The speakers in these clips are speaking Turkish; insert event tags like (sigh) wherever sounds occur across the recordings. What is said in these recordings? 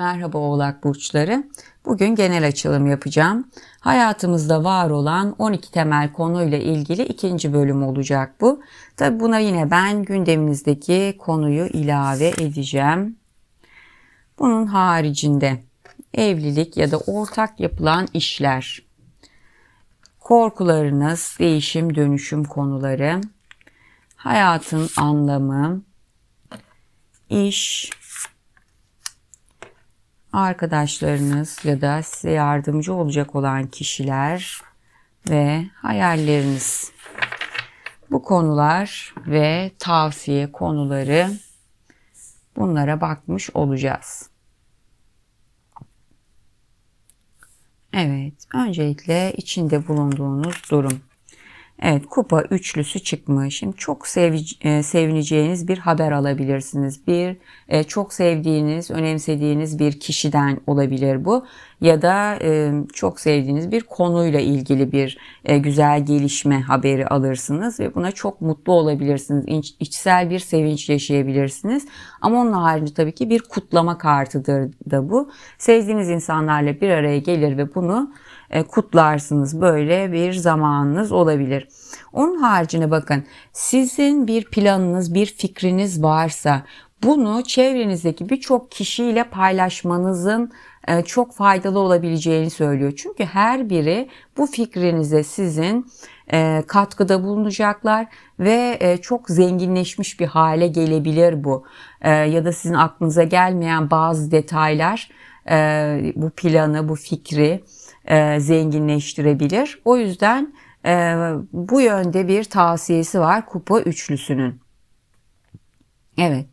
Merhaba Oğlak Burçları. Bugün genel açılım yapacağım. Hayatımızda var olan 12 temel konuyla ilgili ikinci bölüm olacak bu. Tabi buna yine ben gündeminizdeki konuyu ilave edeceğim. Bunun haricinde evlilik ya da ortak yapılan işler, korkularınız, değişim dönüşüm konuları, hayatın anlamı, iş, arkadaşlarınız ya da size yardımcı olacak olan kişiler ve hayalleriniz. Bu konular ve tavsiye konuları bunlara bakmış olacağız. Evet, öncelikle içinde bulunduğunuz durum. Evet kupa üçlüsü çıkmış. Şimdi çok sev, e, sevineceğiniz bir haber alabilirsiniz. Bir e, çok sevdiğiniz, önemsediğiniz bir kişiden olabilir bu. Ya da e, çok sevdiğiniz bir konuyla ilgili bir e, güzel gelişme haberi alırsınız. Ve buna çok mutlu olabilirsiniz. İç, içsel bir sevinç yaşayabilirsiniz. Ama onun haricinde tabii ki bir kutlama kartıdır da bu. Sevdiğiniz insanlarla bir araya gelir ve bunu kutlarsınız. Böyle bir zamanınız olabilir. Onun haricinde bakın sizin bir planınız, bir fikriniz varsa bunu çevrenizdeki birçok kişiyle paylaşmanızın e, çok faydalı olabileceğini söylüyor. Çünkü her biri bu fikrinize sizin e, katkıda bulunacaklar ve çok zenginleşmiş bir hale gelebilir bu. Ya da sizin aklınıza gelmeyen bazı detaylar bu planı, bu fikri e, zenginleştirebilir. O yüzden e, bu yönde bir tavsiyesi var kupa üçlüsünün. Evet.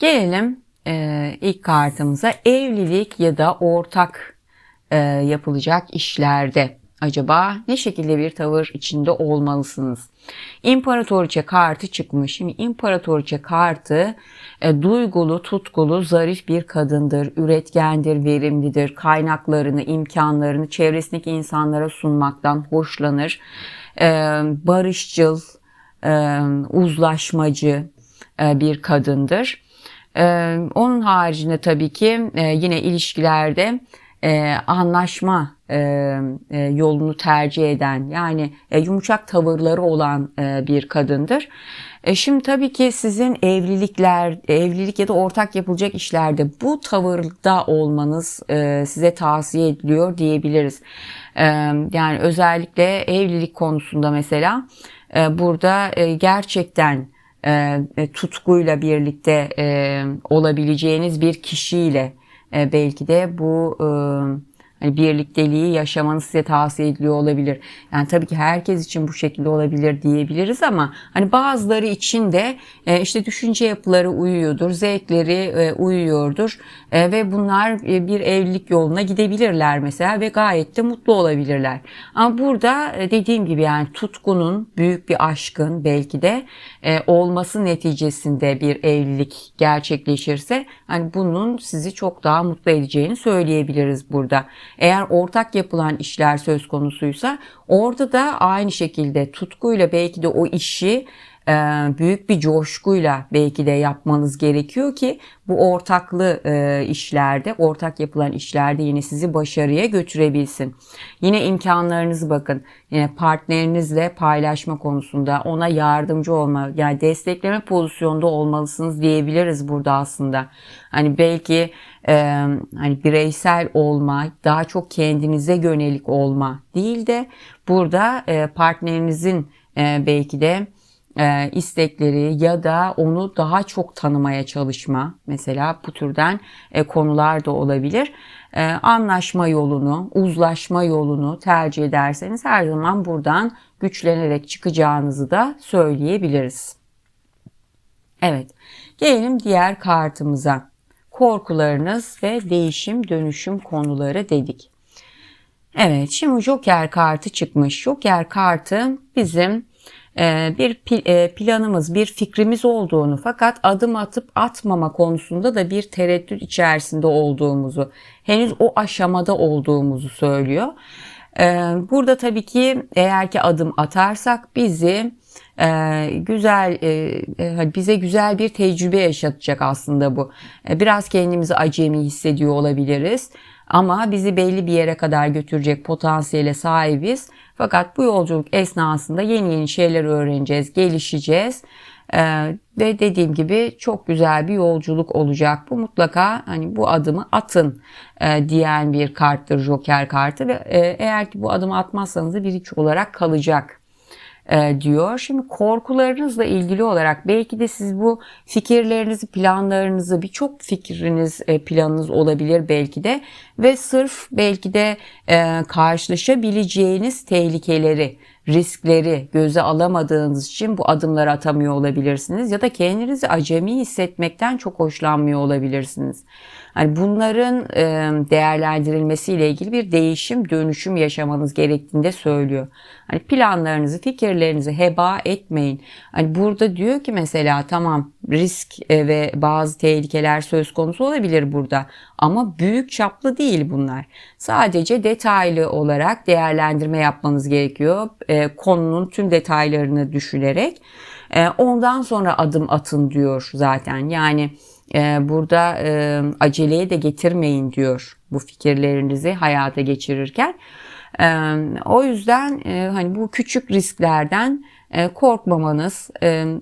Gelelim e, ilk kartımıza evlilik ya da ortak e, yapılacak işlerde acaba ne şekilde bir tavır içinde olmalısınız? İmparatoriçe kartı çıkmış. Şimdi İmparatoriçe kartı e, duygulu, tutkulu, zarif bir kadındır. Üretkendir, verimlidir. Kaynaklarını, imkanlarını çevresindeki insanlara sunmaktan hoşlanır. E, barışçıl, e, uzlaşmacı e, bir kadındır. E, onun haricinde tabii ki e, yine ilişkilerde e, anlaşma e, e, yolunu tercih eden yani e, yumuşak tavırları olan e, bir kadındır. E, şimdi tabii ki sizin evlilikler, evlilik ya da ortak yapılacak işlerde bu tavırda olmanız e, size tavsiye ediliyor diyebiliriz. E, yani özellikle evlilik konusunda mesela e, burada e, gerçekten e, tutkuyla birlikte e, olabileceğiniz bir kişiyle e, belki de bu e, hani birlikteliği yaşamanız size tavsiye ediliyor olabilir. Yani tabii ki herkes için bu şekilde olabilir diyebiliriz ama hani bazıları için de e, işte düşünce yapıları uyuyordur, zevkleri e, uyuyordur e, ve bunlar bir evlilik yoluna gidebilirler mesela ve gayet de mutlu olabilirler. Ama burada dediğim gibi yani tutkunun, büyük bir aşkın belki de olması neticesinde bir evlilik gerçekleşirse hani bunun sizi çok daha mutlu edeceğini söyleyebiliriz burada. Eğer ortak yapılan işler söz konusuysa orada da aynı şekilde tutkuyla belki de o işi büyük bir coşkuyla belki de yapmanız gerekiyor ki bu ortaklı e, işlerde, ortak yapılan işlerde yine sizi başarıya götürebilsin. Yine imkanlarınızı bakın. Yine partnerinizle paylaşma konusunda ona yardımcı olma, yani destekleme pozisyonda olmalısınız diyebiliriz burada aslında. Hani belki e, hani bireysel olma, daha çok kendinize yönelik olma değil de burada e, partnerinizin e, belki de e, istekleri ya da onu daha çok tanımaya çalışma mesela bu türden e, konular da olabilir. E, anlaşma yolunu, uzlaşma yolunu tercih ederseniz her zaman buradan güçlenerek çıkacağınızı da söyleyebiliriz. Evet, gelelim diğer kartımıza. Korkularınız ve değişim dönüşüm konuları dedik. Evet, şimdi Joker kartı çıkmış. Joker kartı bizim bir e, planımız, bir fikrimiz olduğunu fakat adım atıp atmama konusunda da bir tereddüt içerisinde olduğumuzu, henüz o aşamada olduğumuzu söylüyor. E, burada tabii ki eğer ki adım atarsak bizi Ee, güzel e, e, bize güzel bir tecrübe yaşatacak aslında bu. Ee, biraz kendimizi acemi hissediyor olabiliriz ama bizi belli bir yere kadar götürecek potansiyele sahibiz. Fakat bu yolculuk esnasında yeni yeni şeyler öğreneceğiz, gelişeceğiz. Ee, ve dediğim gibi çok güzel bir yolculuk olacak. Bu mutlaka hani bu adımı atın e, diyen bir karttır Joker kartı ve e, eğer ki bu adımı atmazsanız da bir iç olarak kalacak e, diyor. Şimdi korkularınızla ilgili olarak belki de siz bu fikirlerinizi, planlarınızı, birçok fikriniz, e, planınız olabilir belki de ve sırf belki de e, karşılaşabileceğiniz tehlikeleri, riskleri göze alamadığınız için bu adımları atamıyor olabilirsiniz ya da kendinizi acemi hissetmekten çok hoşlanmıyor olabilirsiniz. Yani bunların e, değerlendirilmesiyle ilgili bir değişim, dönüşüm yaşamanız gerektiğini de söylüyor. Hani planlarınızı, fikirlerinizi heba etmeyin. Hani burada diyor ki mesela tamam risk e, ve bazı tehlikeler söz konusu olabilir burada ama büyük çaplı değil bunlar. Sadece detaylı olarak değerlendirme yapmanız gerekiyor. E, konunun tüm detaylarını düşünerek ondan sonra adım atın diyor zaten. Yani e, burada e, aceleye de getirmeyin diyor bu fikirlerinizi hayata geçirirken. E, o yüzden e, hani bu küçük risklerden e, korkmamanız,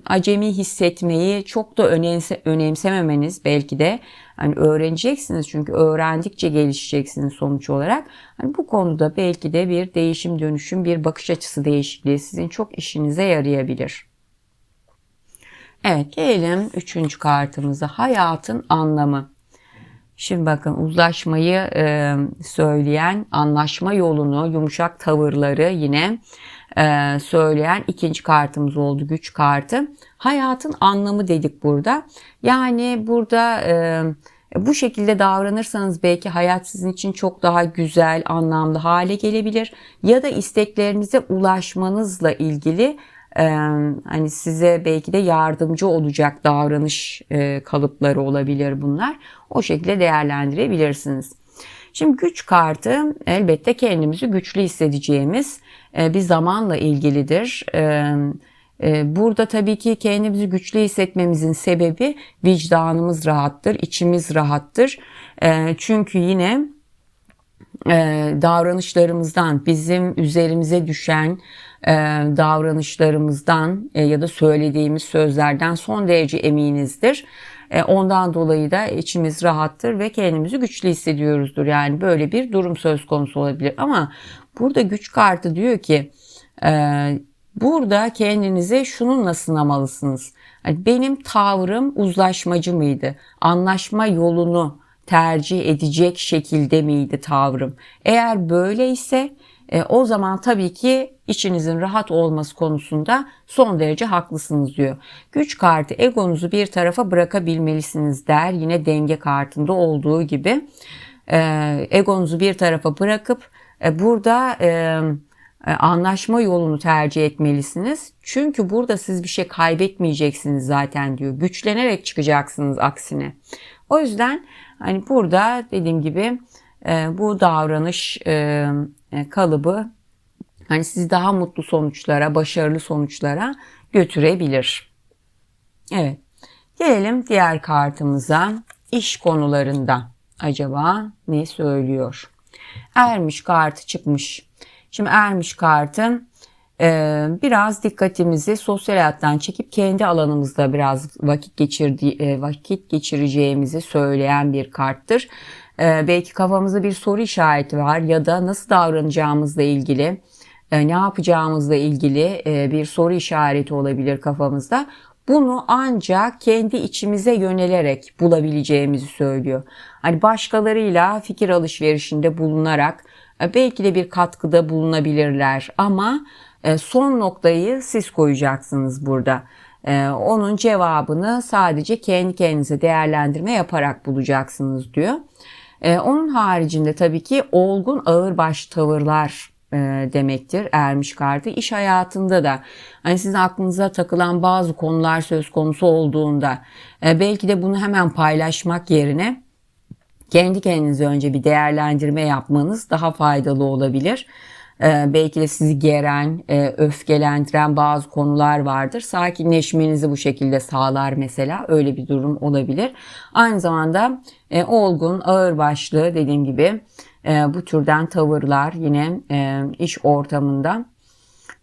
acemi hissetmeyi çok da önemse, önemsememeniz belki de hani öğreneceksiniz çünkü öğrendikçe gelişeceksiniz sonuç olarak. Hani bu konuda belki de bir değişim dönüşüm, bir bakış açısı değişikliği sizin çok işinize yarayabilir. Evet gelelim üçüncü kartımıza hayatın anlamı. Şimdi bakın uzlaşmayı e, söyleyen anlaşma yolunu yumuşak tavırları yine e, söyleyen ikinci kartımız oldu güç kartı. Hayatın anlamı dedik burada. Yani burada e, bu şekilde davranırsanız belki hayat sizin için çok daha güzel, anlamlı hale gelebilir. Ya da isteklerinize ulaşmanızla ilgili hani size belki de yardımcı olacak davranış kalıpları olabilir bunlar. O şekilde değerlendirebilirsiniz. Şimdi güç kartı elbette kendimizi güçlü hissedeceğimiz bir zamanla ilgilidir. Burada tabii ki kendimizi güçlü hissetmemizin sebebi vicdanımız rahattır, içimiz rahattır. Çünkü yine davranışlarımızdan bizim üzerimize düşen e, davranışlarımızdan e, ya da söylediğimiz sözlerden son derece eminizdir. E, ondan dolayı da içimiz rahattır ve kendimizi güçlü hissediyoruzdur. Yani böyle bir durum söz konusu olabilir. Ama burada güç kartı diyor ki burada kendinize şununla sınamalısınız. benim tavrım uzlaşmacı mıydı? Anlaşma yolunu tercih edecek şekilde miydi tavrım? Eğer böyleyse e, o zaman tabii ki içinizin rahat olması konusunda son derece haklısınız diyor. Güç kartı egonuzu bir tarafa bırakabilmelisiniz der. Yine denge kartında olduğu gibi e, egonuzu bir tarafa bırakıp e, burada e, anlaşma yolunu tercih etmelisiniz. Çünkü burada siz bir şey kaybetmeyeceksiniz zaten diyor. Güçlenerek çıkacaksınız aksine. O yüzden hani burada dediğim gibi e, bu davranış e, e, kalıbı hani sizi daha mutlu sonuçlara, başarılı sonuçlara götürebilir. Evet. Gelelim diğer kartımıza. İş konularında acaba ne söylüyor? Ermiş kartı çıkmış. Şimdi ermiş kartı e, biraz dikkatimizi sosyal hayattan çekip kendi alanımızda biraz vakit geçirdiği e, vakit geçireceğimizi söyleyen bir karttır. Ee, belki kafamızda bir soru işareti var ya da nasıl davranacağımızla ilgili, e, ne yapacağımızla ilgili e, bir soru işareti olabilir kafamızda. Bunu ancak kendi içimize yönelerek bulabileceğimizi söylüyor. Hani başkalarıyla fikir alışverişinde bulunarak e, belki de bir katkıda bulunabilirler ama son noktayı siz koyacaksınız burada. Onun cevabını sadece kendi kendinize değerlendirme yaparak bulacaksınız diyor. E, onun haricinde tabii ki olgun ağırbaş tavırlar e, demektir ermiş kartı. İş hayatında da hani sizin aklınıza takılan bazı konular söz konusu olduğunda e, belki de bunu hemen paylaşmak yerine kendi kendinize önce bir değerlendirme yapmanız daha faydalı olabilir. e, belki de sizi geren, e, öfkelendiren bazı konular vardır. Sakinleşmenizi bu şekilde sağlar mesela. Öyle bir durum olabilir. Aynı zamanda e, olgun, ağırbaşlı dediğim gibi e, bu türden tavırlar yine e, iş ortamında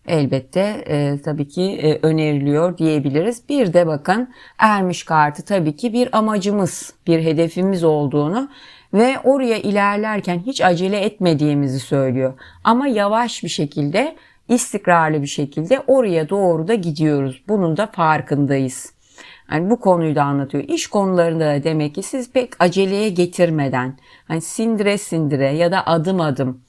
elbette e, tabii ki e, öneriliyor diyebiliriz. Bir de bakın ermiş kartı tabii ki bir amacımız, bir hedefimiz olduğunu ve oraya ilerlerken hiç acele etmediğimizi söylüyor. Ama yavaş bir şekilde, istikrarlı bir şekilde oraya doğru da gidiyoruz. Bunun da farkındayız. Yani bu konuyu da anlatıyor. İş konularında da demek ki siz pek aceleye getirmeden, hani sindire sindire ya da adım adım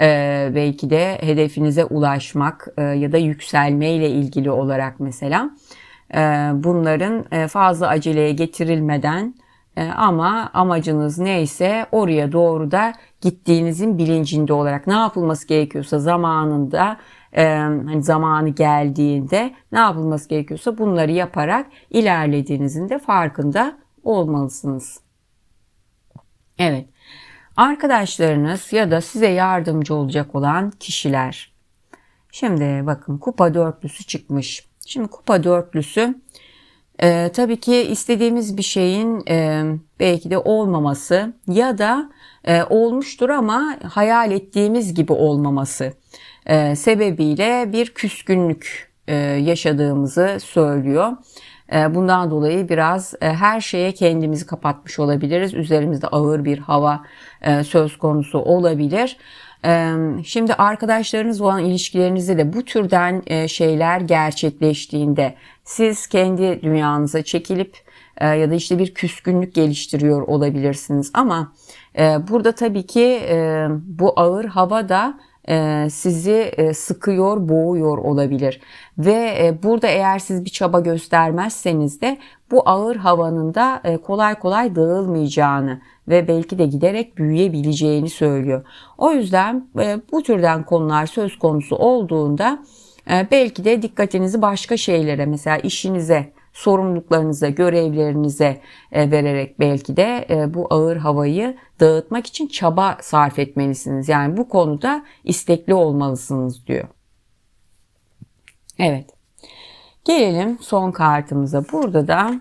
e, belki de hedefinize ulaşmak e, ya da yükselmeyle ilgili olarak mesela e, bunların e, fazla aceleye getirilmeden e, ama amacınız neyse oraya doğru da gittiğinizin bilincinde olarak ne yapılması gerekiyorsa zamanında e, hani zamanı geldiğinde ne yapılması gerekiyorsa bunları yaparak ilerlediğinizin de farkında olmalısınız. Evet. Arkadaşlarınız ya da size yardımcı olacak olan kişiler. Şimdi bakın kupa dörtlüsü çıkmış. Şimdi kupa dörtlüsü e, tabii ki istediğimiz bir şeyin e, belki de olmaması ya da e, olmuştur ama hayal ettiğimiz gibi olmaması e, sebebiyle bir küskünlük e, yaşadığımızı söylüyor. E, bundan dolayı biraz e, her şeye kendimizi kapatmış olabiliriz. Üzerimizde ağır bir hava e, söz konusu olabilir. Şimdi arkadaşlarınız olan ilişkilerinizde de bu türden şeyler gerçekleştiğinde siz kendi dünyanıza çekilip ya da işte bir küskünlük geliştiriyor olabilirsiniz. Ama burada tabii ki bu ağır hava da sizi e, sıkıyor, boğuyor olabilir. Ve e, burada eğer siz bir çaba göstermezseniz de bu ağır havanın da kolay kolay dağılmayacağını ve belki de giderek büyüyebileceğini söylüyor. O yüzden bu türden konular söz konusu olduğunda belki de dikkatinizi başka şeylere mesela işinize sorumluluklarınıza, görevlerinize e, vererek belki de e, bu ağır havayı dağıtmak için çaba sarf etmelisiniz. Yani bu konuda istekli olmalısınız diyor. Evet. Gelelim son kartımıza. Burada da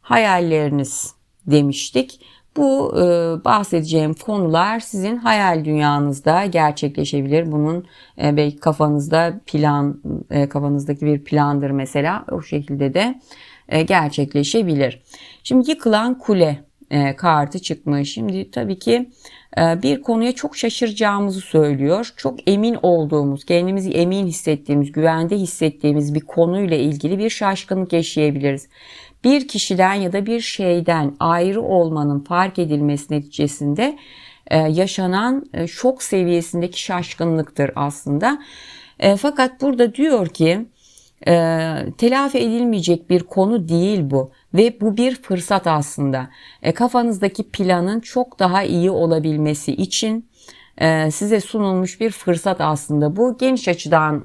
hayalleriniz demiştik. Bu e, bahsedeceğim konular sizin hayal dünyanızda gerçekleşebilir. Bunun e, belki kafanızda plan, e, kafanızdaki bir plandır mesela. O şekilde de e, gerçekleşebilir. Şimdi yıkılan kule e, kartı çıkmış. Şimdi tabii ki e, bir konuya çok şaşıracağımızı söylüyor. Çok emin olduğumuz, kendimizi emin hissettiğimiz, güvende hissettiğimiz bir konuyla ilgili bir şaşkınlık yaşayabiliriz bir kişiden ya da bir şeyden ayrı olmanın fark edilmesi neticesinde e, yaşanan e, şok seviyesindeki şaşkınlıktır aslında. E, fakat burada diyor ki telafi edilmeyecek bir konu değil bu ve bu bir fırsat aslında. Kafanızdaki planın çok daha iyi olabilmesi için size sunulmuş bir fırsat aslında bu. Geniş açıdan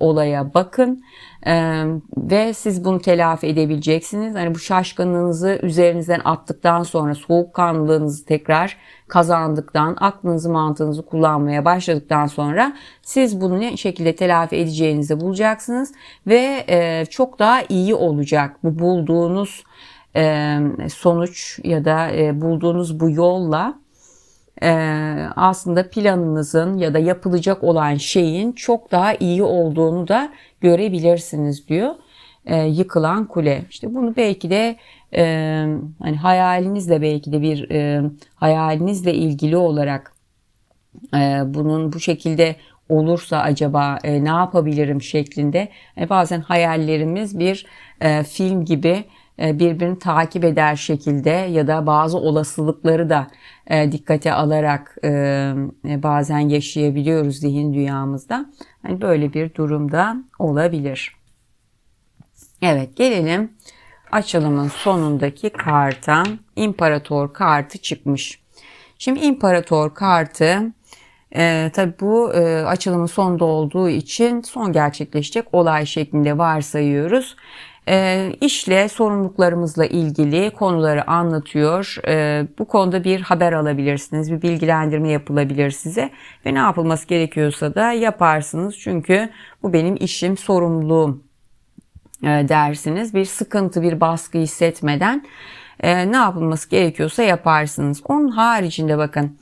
olaya bakın ee, ve siz bunu telafi edebileceksiniz. Hani bu şaşkınlığınızı üzerinizden attıktan sonra soğukkanlılığınızı tekrar kazandıktan, aklınızı mantığınızı kullanmaya başladıktan sonra siz bunu ne şekilde telafi edeceğinizi bulacaksınız ve e, çok daha iyi olacak. Bu bulduğunuz e, sonuç ya da e, bulduğunuz bu yolla e, aslında planınızın ya da yapılacak olan şeyin çok daha iyi olduğunu da görebilirsiniz diyor. E, yıkılan kule. İşte bunu belki de e, hani hayalinizle belki de bir e, hayalinizle ilgili olarak bunun bu şekilde olursa acaba ne yapabilirim şeklinde bazen hayallerimiz bir film gibi birbirini takip eder şekilde ya da bazı olasılıkları da e, dikkate alarak e, bazen yaşayabiliyoruz zihin dünyamızda. Hani böyle bir durumda olabilir. Evet gelelim açılımın sonundaki karta. İmparator kartı çıkmış. Şimdi imparator kartı e, tabi bu e, açılımın sonunda olduğu için son gerçekleşecek olay şeklinde varsayıyoruz. E, işle, sorumluluklarımızla ilgili konuları anlatıyor. E, bu konuda bir haber alabilirsiniz, bir bilgilendirme yapılabilir size ve ne yapılması gerekiyorsa da yaparsınız. Çünkü bu benim işim, sorumluluğum e, dersiniz. Bir sıkıntı, bir baskı hissetmeden e, ne yapılması gerekiyorsa yaparsınız. Onun haricinde bakın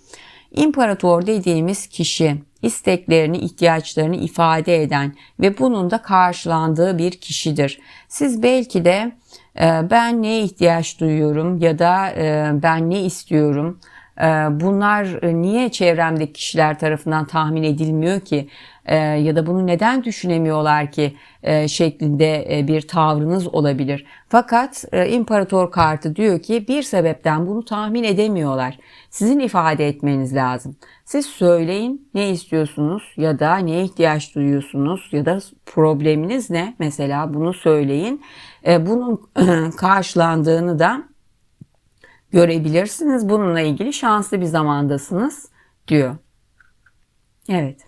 imparator dediğimiz kişi isteklerini, ihtiyaçlarını ifade eden ve bunun da karşılandığı bir kişidir. Siz belki de e, ben neye ihtiyaç duyuyorum ya da e, ben ne istiyorum e, bunlar niye çevremdeki kişiler tarafından tahmin edilmiyor ki E, ya da bunu neden düşünemiyorlar ki e, şeklinde e, bir tavrınız olabilir. Fakat e, imparator kartı diyor ki bir sebepten bunu tahmin edemiyorlar. Sizin ifade etmeniz lazım. Siz söyleyin ne istiyorsunuz ya da neye ihtiyaç duyuyorsunuz ya da probleminiz ne mesela bunu söyleyin. E, bunun (clears throat) karşılandığını da görebilirsiniz. Bununla ilgili şanslı bir zamandasınız diyor. Evet.